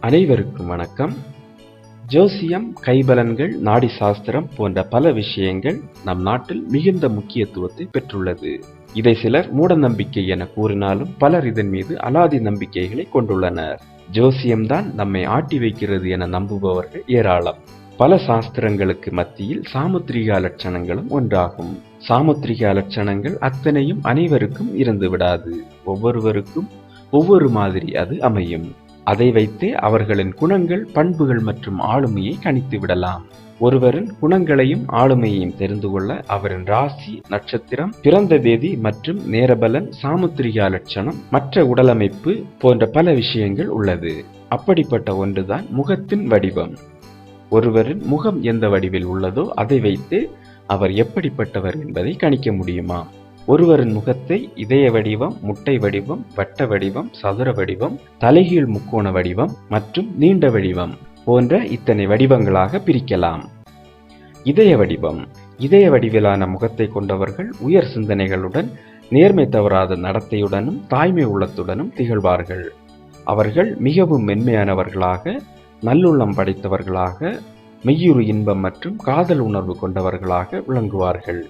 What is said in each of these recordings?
அனைவருக்கும் வணக்கம். ஜோசியம் கைபலன்கள் நாடி சாஸ்திரம் போன்ற பல விஷயங்கள் நம் நாட்டில் மிகுந்த முக்கியத்துவத்தை பெற்றுள்ளது. இதை சிலர் மூட நம்பிக்கை என கூறினாலும் பலர் இதன் மீது அலாதி நம்பிக்கைகளை கொண்டுள்ளனர். ஜோசியம்தான் நம்மை ஆட்டி வைக்கிறது என நம்புபவர்கள் ஏராளம். பல சாஸ்திரங்களுக்கு மத்தியில் சாமுத்திரிகா லட்சணங்களும் ஒன்றாகும். சாமுத்திரிகா லட்சணங்கள் அத்தனையும் அனைவருக்கும் இருந்து விடாது. ஒவ்வொருவருக்கும் ஒவ்வொரு மாதிரி அது அமையும். அதை வைத்து அவர்களின் குணங்கள் பண்புகள் மற்றும் ஆளுமையை கணித்து விடலாம். ஒருவரின் குணங்களையும் ஆளுமையையும் தெரிந்து கொள்ள அவரின் ராசி நட்சத்திரம் பிறந்த தேதி மற்றும் நேரபலன் சாமுத்திரிகா லட்சணம் மற்ற உடலமைப்பு போன்ற பல விஷயங்கள் உள்ளது. அப்படிப்பட்ட ஒன்றுதான் முகத்தின் வடிவம். ஒருவரின் முகம் எந்த வடிவில் உள்ளதோ அதை வைத்து அவர் எப்படிப்பட்டவர் என்பதை கணிக்க முடியுமா? ஒருவரின் முகத்தை இதய வடிவம் முட்டை வடிவம் வட்ட வடிவம் சதுர வடிவம் தலைகீழ் முக்கோண வடிவம் மற்றும் நீண்ட வடிவம் போன்ற இத்தனை வடிவங்களாக பிரிக்கலாம். இதய வடிவம். இதய வடிவிலான முகத்தை கொண்டவர்கள் உயர் சிந்தனைகளுடன் நேர்மை தவறாத நடத்தையுடனும் தாய்மை உள்ளத்துடனும் திகழ்வார்கள். அவர்கள் மிகவும் மென்மையானவர்களாக நல்லுள்ளம் படைத்தவர்களாக மெய்யுறு இன்பம் மற்றும் காதல் உணர்வு கொண்டவர்களாக விளங்குவார்கள்.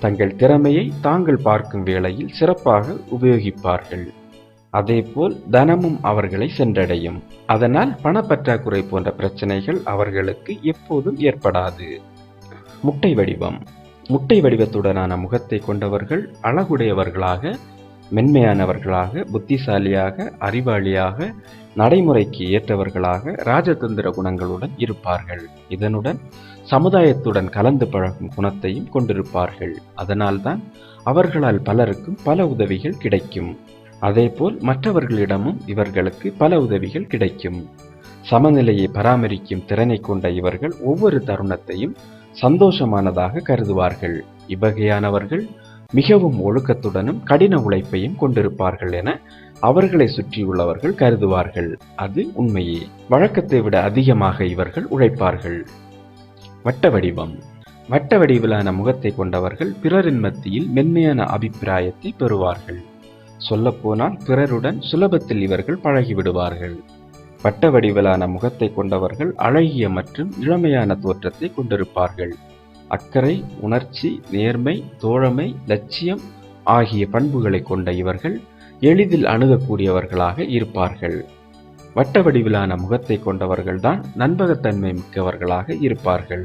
தங்கள் திறமையை தாங்கள் பார்க்கும் வேளையில் சிறப்பாக உபயோகிப்பார்கள். அதேபோல் தனமும் அவர்களை சென்றடையும். அதனால் பணப்பற்றாக்குறை போன்ற பிரச்சனைகள் அவர்களுக்கு எப்போதும் ஏற்படாது. முட்டை வடிவம். முட்டை வடிவத்துடனான முகத்தை கொண்டவர்கள் அழகுடையவர்களாக மென்மையானவர்களாக புத்திசாலியாக அறிவாளியாக நடைமுறைக்கு ஏற்றவர்களாக ராஜதந்திர குணங்களுடன் இருப்பார்கள். இதனுடன் சமுதாயத்துடன் கலந்து பழகும் குணத்தையும் கொண்டிருப்பார்கள். அதனால்தான் அவர்களால் பலருக்கும் பல உதவிகள் கிடைக்கும். அதேபோல் மற்றவர்களிடமும் இவர்களுக்கு பல உதவிகள் கிடைக்கும். சமநிலையை பராமரிக்கும் திறனை கொண்ட இவர்கள் ஒவ்வொரு தருணத்தையும் சந்தோஷமானதாக கருதுவார்கள். இவ்வகையானவர்கள் மிகவும் ஒழுக்கத்துடனும் கடின உழைப்பையும் கொண்டிருப்பார்கள் என அவர்களை சுற்றியுள்ளவர்கள் கருதுவார்கள். அது உண்மையே. வழக்கத்தை விட அதிகமாக இவர்கள் உழைப்பார்கள். வட்ட வடிவம் வட்ட வடிவிலான முகத்தை கொண்டவர்கள் பிறரின் மத்தியில் மென்மையான அபிப்பிராயத்தை பெறுவார்கள். சொல்லப்போனால் பிறருடன் சுலபத்தில் இவர்கள் பழகிவிடுவார்கள். வட்ட வடிவிலான முகத்தை கொண்டவர்கள் அழகிய மற்றும் இளமையான தோற்றத்தை கொண்டிருப்பார்கள். அக்கறை உணர்ச்சி நேர்மை தோழமை லட்சியம் ஆகிய பண்புகளை கொண்ட இவர்கள் எளிதில் அணுகக்கூடியவர்களாக இருப்பார்கள். வட்ட வடிவிலான முகத்தை கொண்டவர்கள்தான் நண்பகத்தன்மை மிக்கவர்களாக இருப்பார்கள்.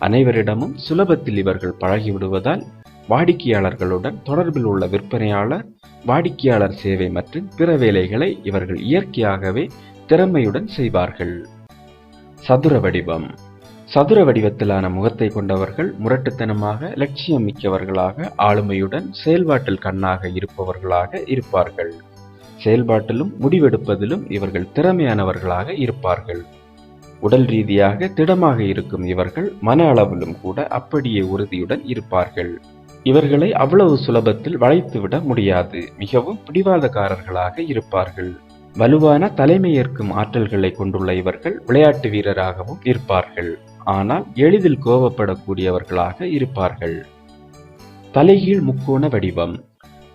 அனைவரிடமும் சுலபத்தில் இவர்கள் பழகிவிடுவதால் வாடிக்கையாளர்களுடன் தொடர்பில் உள்ள விற்பனையாளர் வாடிக்கையாளர் சேவை மற்றும் பிற வேலைகளை இவர்கள் இயற்கையாகவே திறமையுடன் செய்வார்கள். சதுர வடிவம். சதுர வடிவத்திலான முகத்தை கொண்டவர்கள் முரட்டுத்தனமாக லட்சியம் மிக்கவர்களாக ஆளுமையுடன் செயல்பாட்டில் கண்ணாக இருப்பவர்களாக இருப்பார்கள். செயல்பாட்டிலும் முடிவெடுப்பதிலும் இவர்கள் திறமையானவர்களாக இருப்பார்கள். உடல் ரீதியாக திடமாக இருக்கும் இவர்கள் மன அளவிலும் கூட அப்படியே உறுதியுடன் இருப்பார்கள். இவர்களை அவ்வளவு சுலபத்தில் வளைத்துவிட முடியாது. மிகவும் பிடிவாதக்காரர்களாக இருப்பார்கள். வலுவான தலைமையேற்கும் ஆற்றல்களை கொண்டுள்ள இவர்கள் விளையாட்டு வீரராகவும் இருப்பார்கள். ஆனால் எளிதில் கோபப்படக்கூடியவர்களாக இருப்பார்கள். தலைகீழ் முக்கோண வடிவம்.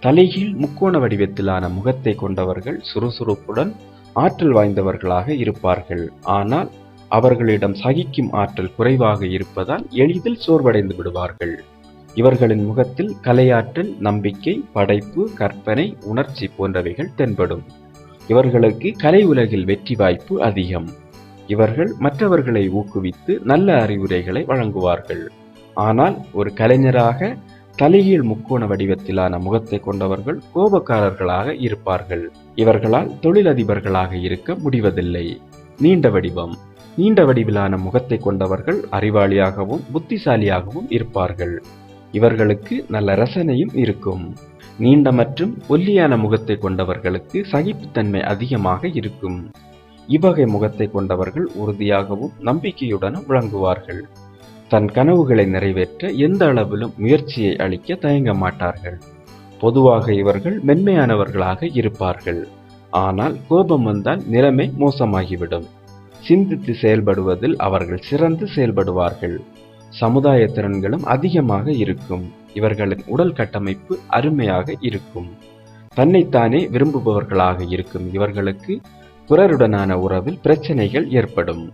தலைகீழ் முக்கோண வடிவத்திலான முகத்தை கொண்டவர்கள் சுறுசுறுப்புடன் ஆற்றல் வாய்ந்தவர்களாக இருப்பார்கள். ஆனால் அவர்களிடம் சகிக்கும் ஆற்றல் குறைவாக இருப்பதால் எளிதில் சோர்வடைந்து விடுவார்கள். இவர்களின் முகத்தில் கலையாற்றல் நம்பிக்கை படைப்பு கற்பனை உணர்ச்சி போன்றவைகள் தென்படும். இவர்களுக்கு கலை உலகில் வெற்றி வாய்ப்பு அதிகம். இவர்கள் மற்றவர்களை ஊக்குவித்து நல்ல அறிவுரைகளை வழங்குவார்கள். ஆனால் ஒரு கலைஞராக தலைகீழ் முக்கோண வடிவத்திலான முகத்தை கொண்டவர்கள் கோபக்காரர்களாக இருப்பார்கள். இவர்களால் தொழிலதிபர்களாக இருக்க முடிவதில்லை. நீண்ட வடிவம். நீண்ட வடிவிலான முகத்தை கொண்டவர்கள் அறிவாளியாகவும் புத்திசாலியாகவும் இருப்பார்கள். இவர்களுக்கு நல்ல ரசனையும் இருக்கும். நீண்ட மற்றும் ஒல்லியான முகத்தை கொண்டவர்களுக்கு சகிப்புத்தன்மை அதிகமாக இருக்கும். இவ்வகை முகத்தை கொண்டவர்கள் உறுதியாகவும் நம்பிக்கையுடனும் விளங்குவார்கள். தன் கனவுகளை நிறைவேற்ற எந்த அளவிலும் முயற்சியை அளிக்க தயங்க மாட்டார்கள். பொதுவாக இவர்கள் மென்மையானவர்களாக இருப்பார்கள். ஆனால் கோபம் வந்தால் நிலைமை மோசமாகிவிடும். சிந்தித்து செயல்படுவதில் அவர்கள் சிறந்து செயல்படுவார்கள். சமுதாய திறன்களும் அதிகமாக இருக்கும். இவர்களின் உடல் கட்டமைப்பு அருமையாக இருக்கும். தன்னைத்தானே விரும்புபவர்களாக இருக்கும். இவர்களுக்கு பிறருடனான உறவில் பிரச்சனைகள் ஏற்படும்.